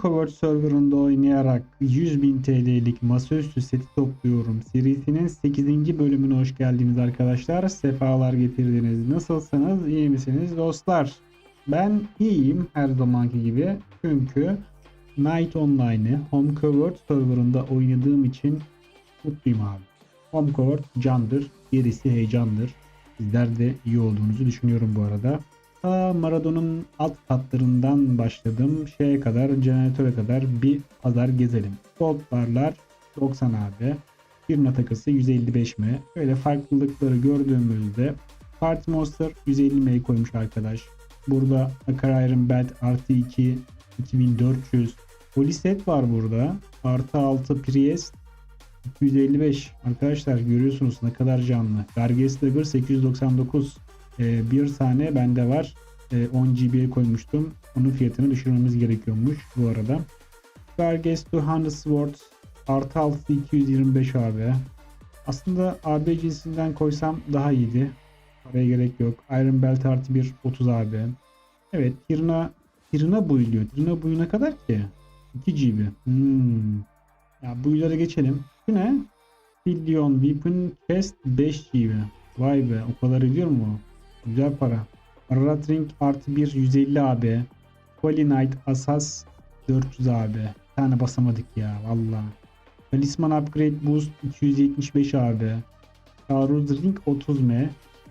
Homecover serverında oynayarak 100.000 TL'lik masaüstü seti topluyorum. Serisinin 8. bölümüne hoş geldiniz arkadaşlar. Sefalar getirdiniz. Nasılsınız? İyi misiniz dostlar? Ben iyiyim her zamanki gibi. Çünkü Night Online'ı Homecover serverında oynadığım için mutluyum abi. Homecover candır. Gerisi heyecandır. Sizler de iyi olduğunuzu düşünüyorum bu arada. Ta Maradon'un alt katlarından başladım. Şeye kadar, jeneratöre kadar bir pazar gezelim. Gold barlar 90 AB. Firma takısı 155 M. Böyle farklılıkları gördüğümüzde Party Monster 150 M koymuş arkadaş. Burada Akar Iron Belt artı 2 2400. Poliset var burada. Artı 6 Priest 255. Arkadaşlar görüyorsunuz ne kadar canlı. Garges Dagger 899. Ee, bir tane bende var. Ee, 10 GB'ye koymuştum. Onun fiyatını düşürmemiz gerekiyormuş bu arada. Garges 200 Sword artı 6 225 AB. Aslında AB cinsinden koysam daha iyiydi. Paraya gerek yok. Iron Belt artı 1 30 AB. Evet Tirna Tirna buyuluyor. Tirna buyu kadar ki? 2 GB. Hmm. Ya buyulara geçelim. Bu ne? Billion Weapon Chest 5 GB. Vay be o kadar ediyor mu? Güzel para. Ararat Ring artı 1 150 AB. Holy Knight Asas 400 AB. Bir tane basamadık ya valla. Talisman Upgrade Boost 275 AB. Taarruz Ring 30 M.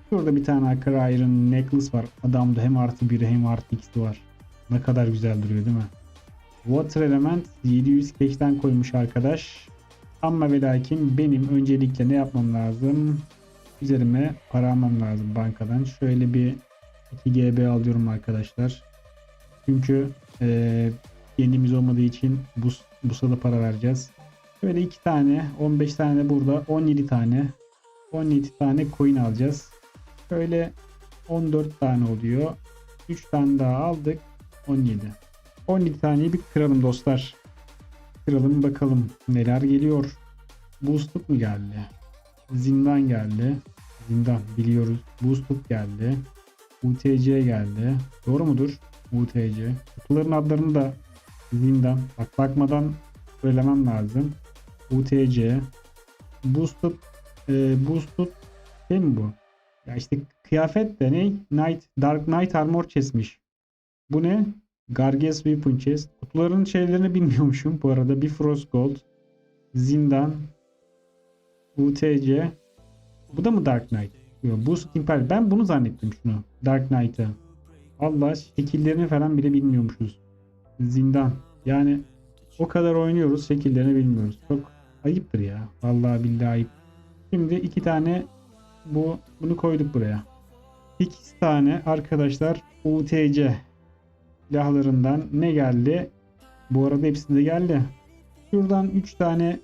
Şurada bir tane Akar Iron Necklace var. Adamda hem artı 1'i hem artı 2'si var. Ne kadar güzel duruyor değil mi? Water Element 700 keşten koymuş arkadaş. Ama ve lakin benim öncelikle ne yapmam lazım? Üzerime para almam lazım bankadan. Şöyle bir 2 GB alıyorum arkadaşlar. Çünkü eee yenimiz olmadığı için bu busa da para vereceğiz. Böyle 2 tane 15 tane burada 17 tane 17 tane coin alacağız. Şöyle 14 tane oluyor. 3 tane daha aldık. 17. 17 taneyi bir kıralım dostlar. Kıralım bakalım neler geliyor. Boostluk mu geldi? Zindan geldi. Zindan biliyoruz. Boostluk geldi. UTC geldi. Doğru mudur? UTC. Kutuların adlarını da zindan. Bak bakmadan söylemem lazım. UTC. Boosted e, Boosted şey mi bu? Ya işte kıyafet de ne? Night, Dark Knight Armor chest'miş. Bu ne? Garges Weapon Chest. Kutuların şeylerini bilmiyormuşum bu arada. Bifrost Gold. Zindan. UTC. Bu da mı Dark Knight? Yok, Boost Imperial. Ben bunu zannettim şunu. Dark Knight'ı. Allah şekillerini falan bile bilmiyormuşuz. Zindan. Yani o kadar oynuyoruz şekillerini bilmiyoruz. Çok ayıptır ya. Vallahi billahi ayıp. Şimdi iki tane bu bunu koyduk buraya. İki tane arkadaşlar UTC silahlarından ne geldi? Bu arada hepsi de geldi. Şuradan 3 tane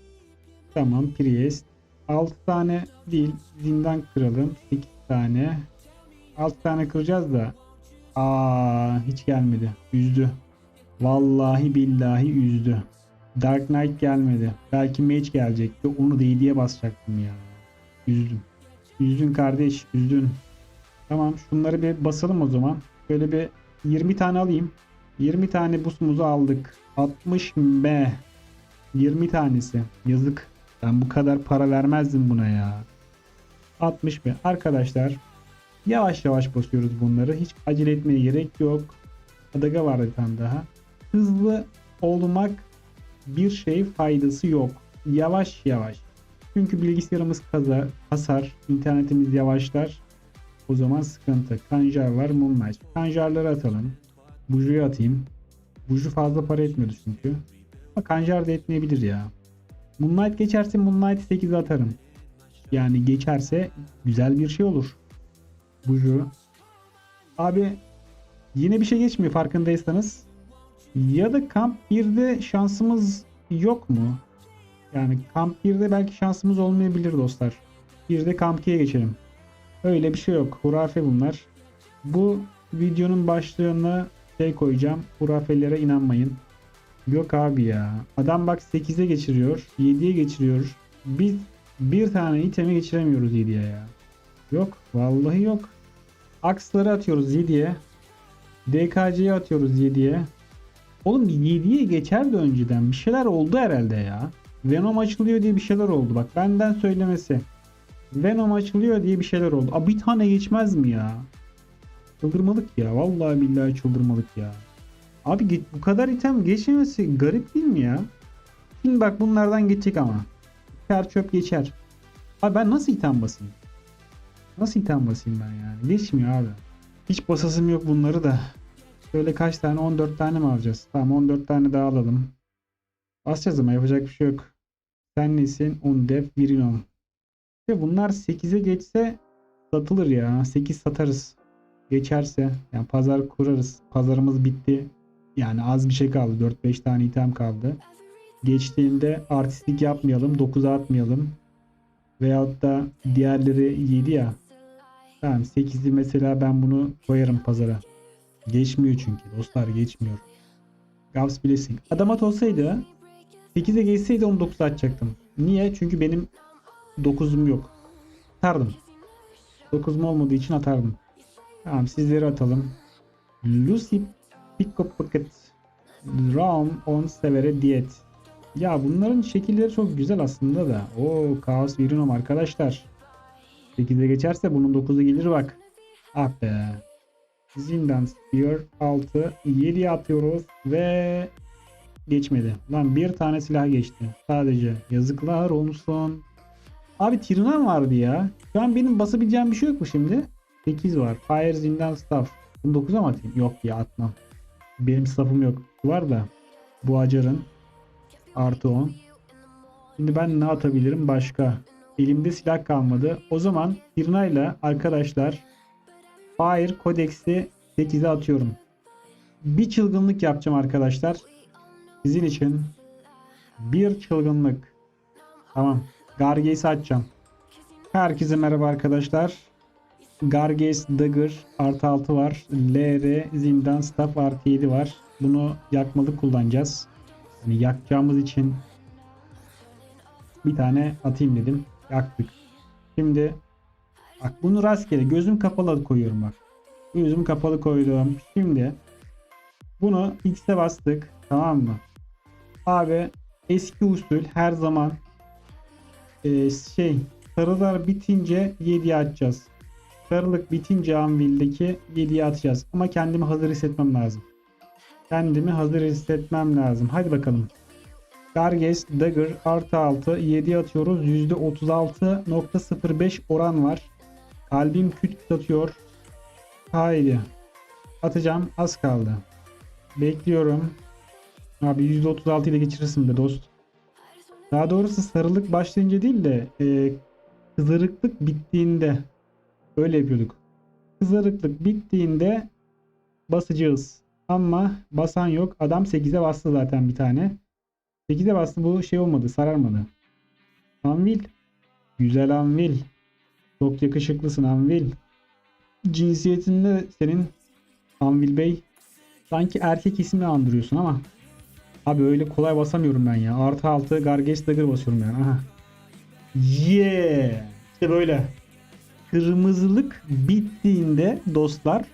tamam Priest. 6 tane değil zindan kıralım. 8 tane. 6 tane kıracağız da. Aa hiç gelmedi. Üzdü. Vallahi billahi üzdü. Dark Knight gelmedi. Belki Mage gelecekti. Onu da diye basacaktım ya. Üzdüm. Üzdün kardeş üzdün. Tamam şunları bir basalım o zaman. Şöyle bir 20 tane alayım. 20 tane busumuzu aldık. 60 B. 20 tanesi. Yazık. Ben bu kadar para vermezdim buna ya. 60 B. Arkadaşlar yavaş yavaş basıyoruz bunları. Hiç acele etmeye gerek yok. Adaga var bir tane daha. Hızlı olmak bir şey faydası yok. Yavaş yavaş. Çünkü bilgisayarımız kazar, hasar, internetimiz yavaşlar. O zaman sıkıntı. Kanjar var, Moonlight. Kanjarları atalım. Buju'yu atayım. Buju fazla para etmiyordu çünkü. Ama Kanjar da etmeyebilir ya. Moonlight geçerse Moonlight 8'e atarım. Yani geçerse güzel bir şey olur. Buju. Abi yine bir şey geçmiyor farkındaysanız. Ya da kamp 1'de şansımız yok mu? Yani kamp 1'de belki şansımız olmayabilir dostlar. 1'de kamp 2'ye geçelim. Öyle bir şey yok. Hurafe bunlar. Bu videonun başlığına şey koyacağım. Hurafelere inanmayın. Yok abi ya. Adam bak 8'e geçiriyor. 7'ye geçiriyor. Biz bir tane itemi geçiremiyoruz 7'ye ya. Yok. Vallahi yok. Aksları atıyoruz 7'ye. DKC'ye atıyoruz 7'ye. Oğlum 7'ye geçerdi önceden. Bir şeyler oldu herhalde ya. Venom açılıyor diye bir şeyler oldu. Bak benden söylemesi. Venom açılıyor diye bir şeyler oldu. Aa, bir tane geçmez mi ya? Çıldırmalık ya. Vallahi billahi çıldırmalık ya. Abi bu kadar item geçmemesi garip değil mi ya? Şimdi bak bunlardan geçecek ama. Kar çöp geçer. Abi ben nasıl item basayım? Nasıl item basayım ben yani? Geçmiyor abi. Hiç basasım yok bunları da. Şöyle kaç tane? 14 tane mi alacağız? Tamam 14 tane daha alalım. Basacağız ama yapacak bir şey yok. Sen nesin? Undef Virinon. Ve bunlar 8'e geçse satılır ya. 8 satarız. Geçerse yani pazar kurarız. Pazarımız bitti. Yani az bir şey kaldı. 4-5 tane item kaldı. Geçtiğinde artistlik yapmayalım. 9'a atmayalım. Veyahut da diğerleri 7 ya. Tamam 8'i mesela ben bunu koyarım pazara. Geçmiyor çünkü dostlar geçmiyor. Gauss Blessing. Adamat olsaydı 8'e geçseydi 19 atacaktım. Niye? Çünkü benim 9'um yok. Atardım. 9'um olmadığı için atardım. Tamam sizleri atalım. Lucy Pickpocket Round on Severe Diyet. Ya bunların şekilleri çok güzel aslında da. O Chaos Virinom arkadaşlar. 8'e geçerse bunun 9'u gelir bak. Ah be. Zindan Spear 6 7 atıyoruz ve geçmedi. Lan bir tane silah geçti. Sadece yazıklar olsun. Abi Tirnan vardı ya. Şu an benim basabileceğim bir şey yok mu şimdi? 8 var. Fire Zindan Staff. Bunu 9'a mı atayım? Yok ya atmam. Benim staff'ım yok. Var da. Bu Acar'ın. Artı 10. Şimdi ben ne atabilirim başka? Elimde silah kalmadı. O zaman Tirna'yla arkadaşlar Fire Kodex'i 8'e atıyorum. Bir çılgınlık yapacağım arkadaşlar. Sizin için bir çılgınlık. Tamam. Garges'i açacağım. Herkese merhaba arkadaşlar. Garges Dagger artı 6 var. LR Zindan Staff artı 7 var. Bunu yakmalı kullanacağız. Yani yakacağımız için bir tane atayım dedim. Yaktık. Şimdi bak bunu rastgele gözüm kapalı koyuyorum bak. Gözüm kapalı koydum. Şimdi bunu X'e bastık. Tamam mı? Abi eski usul her zaman e, şey sarılar bitince 7'ye atacağız. Sarılık bitince Anvil'deki 7'ye atacağız. Ama kendimi hazır hissetmem lazım. Kendimi hazır hissetmem lazım. Hadi bakalım. Garges Dagger artı 6 7 atıyoruz. %36.05 oran var. Kalbim küt küt atıyor. Haydi. Atacağım. Az kaldı. Bekliyorum. Abi %36 ile geçirirsin be dost. Daha doğrusu sarılık başlayınca değil de e, kızarıklık bittiğinde öyle yapıyorduk. Kızarıklık bittiğinde basacağız. Ama basan yok. Adam 8'e bastı zaten bir tane. 8'e bastı bu şey olmadı sararmadı. Anvil. Güzel Anvil. Çok yakışıklısın Anvil. Cinsiyetinde senin Anvil Bey sanki erkek ismini andırıyorsun ama abi öyle kolay basamıyorum ben ya. Artı altı Garges Dagger basıyorum yani. Aha. Yeah. İşte böyle. Kırmızılık bittiğinde dostlar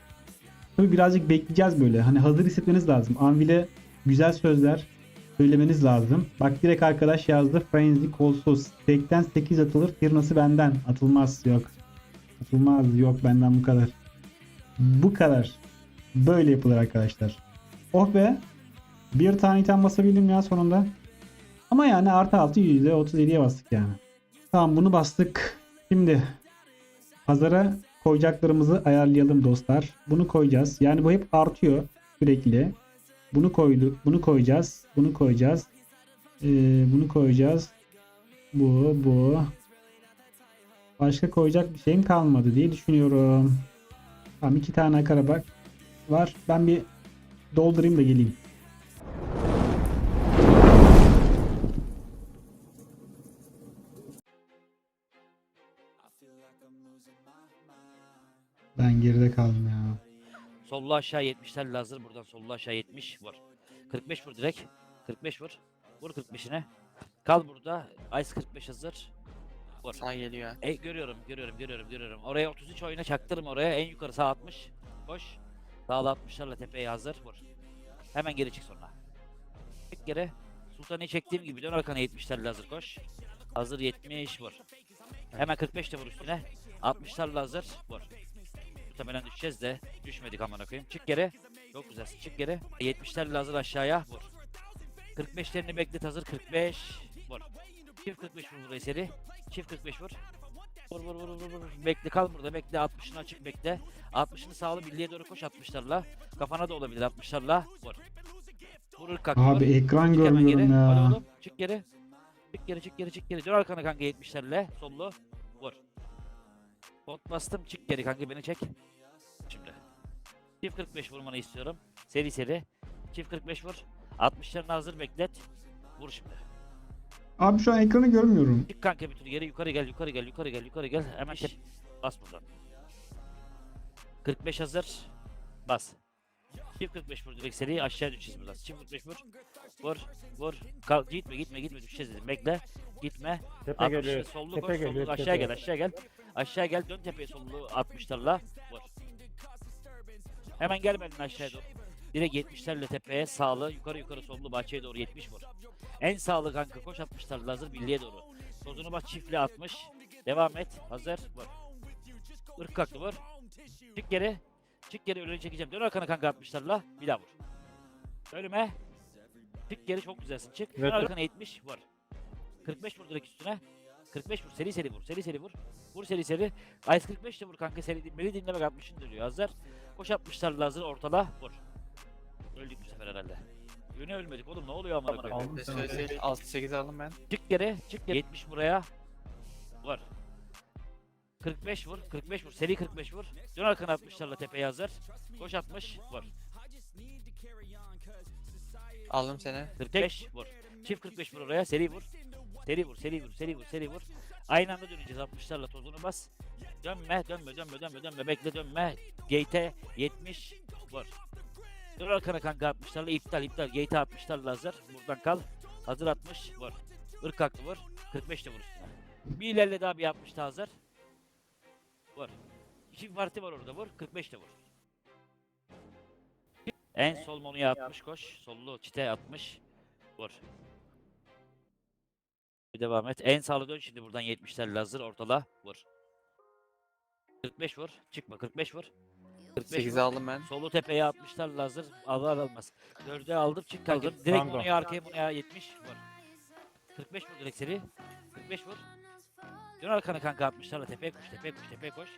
tabi birazcık bekleyeceğiz böyle. Hani hazır hissetmeniz lazım. Anvil'e güzel sözler söylemeniz lazım. Bak direkt arkadaş yazdı. Frenzy kolsuz. 8'den 8 atılır. Tirnası benden. Atılmaz. Yok. Atılmaz. Yok benden bu kadar. Bu kadar. Böyle yapılır arkadaşlar. Oh be. Bir tane item basabildim ya sonunda. Ama yani artı altı %37'ye bastık yani. Tamam bunu bastık. Şimdi pazara koyacaklarımızı ayarlayalım dostlar. Bunu koyacağız. Yani bu hep artıyor sürekli. Bunu koyduk. Bunu koyacağız. Bunu koyacağız. Ee, bunu koyacağız. Bu, bu. Başka koyacak bir şeyim kalmadı diye düşünüyorum. Tamam iki tane akarabak var. Ben bir doldurayım da geleyim. Ben geride kaldım ya. Sollu aşağı 70'ler hazır. Buradan sollu aşağı 70 vur. 45 vur direkt. 45 vur. Vur 45'ine. Kal burada. Ice 45 hazır. Vur. Sağ geliyor. E, görüyorum, görüyorum, görüyorum, görüyorum. Oraya 33 oyuna çaktırım oraya. En yukarı sağ 60. Koş. Sağda 60'larla tepeye hazır. Vur. Hemen geri çık sonra. Tek geri. Sultan'ı çektiğim gibi dön arkana 70'lerle hazır koş. Hazır 70 vur. Hemen 45 de vur üstüne. 60'larla hazır vur. Muhtemelen düşeceğiz de düşmedik amına koyayım. Çık geri. Çok güzelsin. Çık geri. 70'lerle hazır aşağıya vur. 45'lerini beklet hazır 45 vur. Çift 45 vur burayı seri. Çift 45 vur. Vur vur vur vur vur. Bekle kal burada bekle 60'ını açık bekle. 60'ını sağlı birliğe doğru koş 60'larla. Kafana da olabilir 60'larla vur. Vurur kalk vur. Abi ekran Çık görmüyorum Hadi ya. oğlum. Çık geri. Çık geri çık geri çık geri. Dön arkana kanka 70'lerle. Sollu. Bot bastım. Çık geri kanka beni çek. Şimdi. Çift 45 vurmanı istiyorum. Seri seri. Çift 45 vur. 60'larını hazır beklet. Vur şimdi. Abi şu an ekranı görmüyorum. Çık kanka bir tur geri yukarı gel yukarı gel yukarı gel yukarı gel. Hemen tep bas buradan. 45 hazır. Bas. Çift 45 vur direkt seri aşağı düşeceğiz buradan. Çift 45 vur. Vur. Vur. Kal gitme gitme gitme düşeceğiz dedim. Bekle. Gitme. Tepe 60 geliyor. sollu Tepe koş geliyor. sollu aşağı gel aşağı gel. Aşağı gel dön tepeye sollu 60'larla. Vur. Hemen gel benimle aşağıya doğru. Direkt 70'lerle tepeye sağlı yukarı yukarı sollu bahçeye doğru 70 vur. En sağlı kanka koş 60'larla hazır birliğe doğru. Tozunu bak çiftli 60. Devam et. Hazır. Vur. Irk kalktı vur. Çık geri. Çık geri önüne çekeceğim. Dön arkana kanka 60'larla. Bir daha vur. Önüme. Çık geri çok güzelsin. Çık. Dön Evet. arkana 70 vur. 45 vur direkt üstüne. 45 vur. Seri seri vur. Seri seri vur. Vur seri seri. Ice 45 de vur kanka. Seri, beni dinle bak 60'ın dönüyor. Hazır. Koş 60'larla hazır. Ortala. Vur. Öldük bu sefer herhalde. Yöne ölmedik oğlum ne oluyor amına koyayım. Aldım sen. 6-8 aldım ben. Çık geri, çık geri. 70 buraya. Vur. 45 vur, 45 vur. Seri 45 vur. Dön arkana 60'larla tepeye hazır. Koş 60, vur. Aldım seni. 45 vur. Çift 45 vur oraya. Seri vur. Seri vur, seri vur, seri vur, seri vur. Aynı anda döneceğiz 60'larla tozunu bas. Dönme, dönme, dönme, dönme, dönme. Bekle dönme. Gate'e 70 vur. Dön arkana kanka 60'larla iptal iptal. Gate'e 60'larla hazır. Buradan kal. Hazır 60 vur. Irk vur. 45 de vur üstüne. Bir ilerle daha bir 60 da hazır. Vur. İki parti var orada vur. 45 de vur. En sol monuya 60 koş. Sollu çite 60. Vur. Bir devam et. En sağlı dön şimdi buradan 70'lerle hazır. Ortala. Vur. 45 vur. Çıkma. 45 vur. 45 8 vur. aldım ben. Solu tepeye 60'larla hazır. Alır almaz. 4'e aldım çık kaldım. Direkt Tango. monoya arkaya monoya 70 vur. 45 vur direkt seri. 45 vur. Dön arkana kanka 60'larla tepeye koş tepeye koş tepeye koş.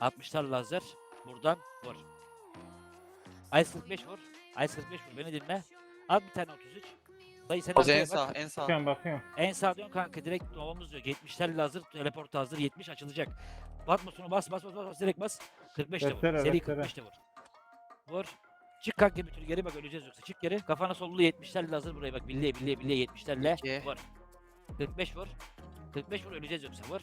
60'larla hazır. Buradan vur. Ice 45 vur. Ice 45 vur beni dinle. Al bir tane 33. Dayı sen Oz en sağ, en sağ. Bakıyorum bakıyorum. En sağ dön kanka direkt novamız diyor. 70'lerle hazır. Teleport hazır. 70 açılacak. Batmasını bas bas bas bas bas direkt bas. 45 de vur. Göstere, Seri göstere. 45 de vur. Vur. Çık kanka bir tür geri bak öleceğiz yoksa. Çık geri. Kafana sollu 70'lerle hazır buraya bak. Billiye billiye billiye 70'lerle. İki. Vur. 45 vur. 45 vur öleceğiz yoksa vur.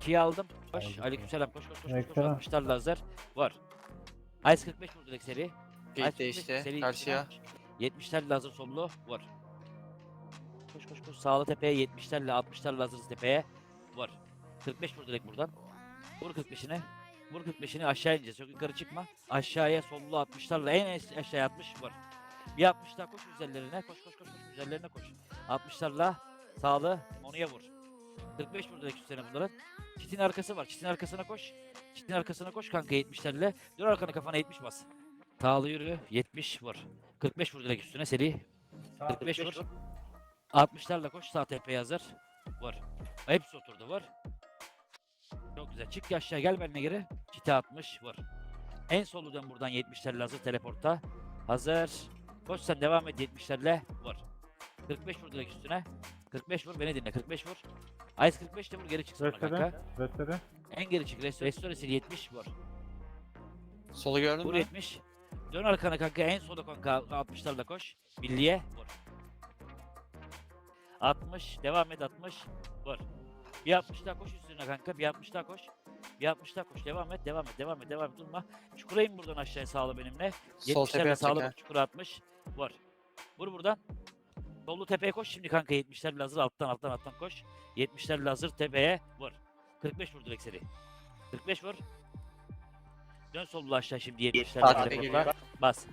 2'yi aldım. Koş. Aleykümselam koş koş koş koş. koş. Aleykümselam. 60'larla hazır. Vur. Ice 45 vur direkt seri. Ice Gate 45 değişti. seri Karşıya. 70'lerle hazır sollu. Vur. Koş koş koş. Sağlı tepeye 70'lerle 60'larla hazırız tepeye. Vur. 45 vur direkt buradan. Vur 45'ini. Vur 45'ini aşağı ineceğiz. Çok yukarı çıkma. Aşağıya sollu 60'larla en aş- aşağıya 60 vur. Bir 60 daha koş üzerlerine. Koş koş koş koş üzerlerine koş. 60'larla sağlı Monu'ya vur. 45 vur direkt üstüne bunların. Çitin arkası var. Çitin arkasına koş. Çitin arkasına koş kanka 70'lerle. Dön arkana kafana 70 bas. Sağlı yürü 70 vur. 45 vur direkt üstüne seri. 45 vur. 60'larla koş sağ tepeye hazır. Vur. Hepsi oturdu vur. Çok güzel. Çık aşağı gel benimle geri. Çite 60 vur. En solu dön buradan 70'lerle hazır teleporta. Hazır. Koş sen devam et 70'lerle vur. 45 vur direkt üstüne. 45 vur beni dinle 45 vur. Ice 45 de vur geri çık sonra Göstere. kanka. En geri çık. Restore, restore sil 70 vur. Solu gördün Vur mü? 70. Dön arkana kanka en sola kanka 60'larla koş. Billiye vur. 60 devam et 60 vur. Bir 60 daha koş üstüne kanka bir 60 daha koş. Bir 60 daha koş devam et devam et devam et devam et durma. Çukura in buradan aşağıya sağla benimle. Sol 70'lerle tepeye sağla atacak bak çukura 60 vur. Vur buradan. Sollu tepeye koş şimdi kanka 70'lerle hazır alttan alttan alttan koş. 70'lerle hazır tepeye vur. 45 vur direkt seri. 45 vur. Dön sollu aşağı şimdi 70'lerle Sağ tepe teleportla. geliyor. Bas.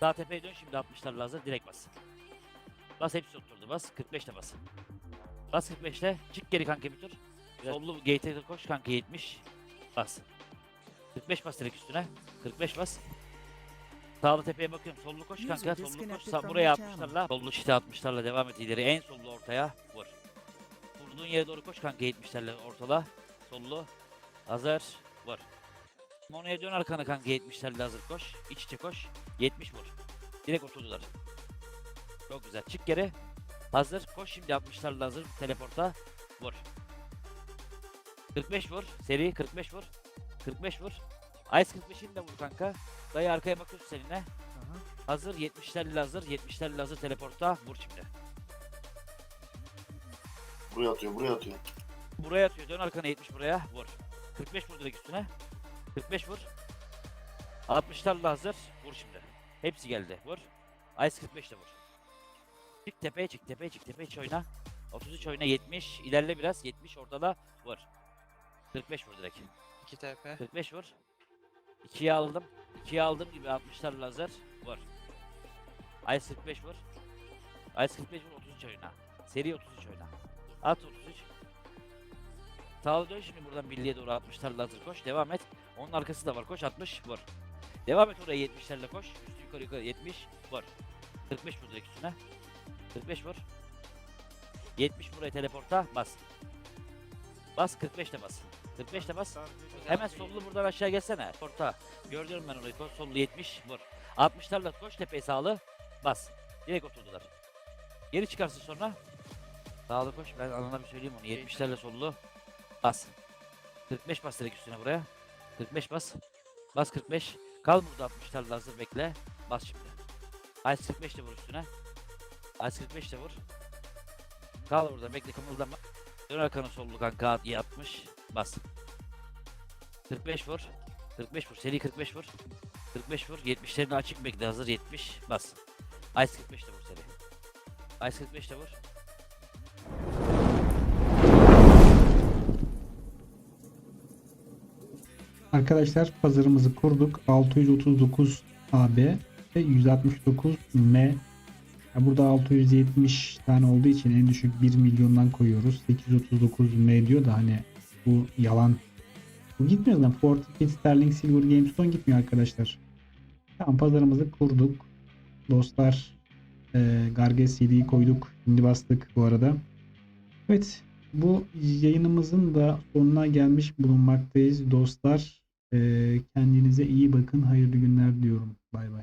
Sağ tepeye dön şimdi 60'larla hazır direkt bas. Bas hepsi oturdu bas. 45'te bas. Bas 45'te. Çık geri kanka bir tur. Sollu gate'e koş kanka 70. Bas. 45 bas direkt üstüne. 45 bas. Sağlı tepeye bakıyorum. Sollu koş kanka. Sollu koş. from buraya. 60'larla. Sollu şite 60'larla devam et ileri. En sollu ortaya. Vur. Vurduğun yere doğru koş kanka 70'lerle ortala. Sollu. Hazır. Vur. Mono'ya dön arkana kanka 70'lerle hazır koş. İç içe koş. 70 vur. Direkt oturdular. Çok güzel. Çık geri. Hazır. Koş şimdi 60'larla hazır. Teleporta. Vur. 45 vur. Seri 45 vur. 45 vur. Ice 45'ini de vur kanka. Dayı arkaya bakıyorsun seninle. Hazır 70'lerle hazır. 70'lerle hazır teleporta. Vur şimdi. Buraya atıyor, buraya atıyor. Buraya atıyor. Dön arkana 70 buraya. Vur. 45 vur direkt üstüne. 45 vur. 60'larla hazır. Vur şimdi. Hepsi geldi. Vur. Ice 45 de vur. Çık tepeye çık tepeye çık tepeye çık oyna. 33 oyna 70. İlerle biraz. 70 ortada. Vur. 45 vur direkt. 2 TP. 45 vur. 2'ye aldım. 2'ye aldım gibi 60'lar lazer. Vur. Ice 45 vur. Ice 45 vur 33 oyna. Seri 33 oyna. At 33. Sağlı dön şimdi buradan birliğe doğru 60'lar lazer koş. Devam et. Onun arkası da var. Koş 60 vur. Devam et oraya 70'lerle koş. Üstü yukarı yukarı 70 vur. 45 vur direkt üstüne. 45 vur. 70 buraya teleporta bas. Bas 45 de bas. 45 de bas. Hemen sollu buradan aşağı gelsene. Orta. Gördüm ben orayı. Koş, Sollu 70 vur. 60'larla koş tepeye sağlı. Bas. Direkt oturdular. Geri çıkarsın sonra. Sağlı koş. Ben anana bir söyleyeyim onu. 70'lerle sollu. Bas. 45 bas direkt üstüne buraya. 45 bas. Bas 45. Kal burada 60'larla hazır bekle. Bas şimdi. Ice 45 de vur üstüne. Ice 45 de vur. Kal burada bekle kımıldama. Dön arkanı sollu kanka. İyi 60. Bas. 45 vur. 45 vur. Seri 45 vur. 45 vur. 70'lerini açık bekle hazır 70. Bas. Ice 45 de vur seri. Ice 45 de vur. Arkadaşlar pazarımızı kurduk. 639 AB ve 169 M. Burada 670 tane olduğu için en düşük 1 milyondan koyuyoruz. 839 M diyor da hani bu yalan. Bu gitmiyor lan. Fortnite, Sterling, Silver, GameStone gitmiyor arkadaşlar. Tamam pazarımızı kurduk. Dostlar e, Garges CD'yi koyduk. Şimdi bastık bu arada. Evet bu yayınımızın da sonuna gelmiş bulunmaktayız dostlar. Ee, kendinize iyi bakın. Hayırlı günler diyorum. Bay bay.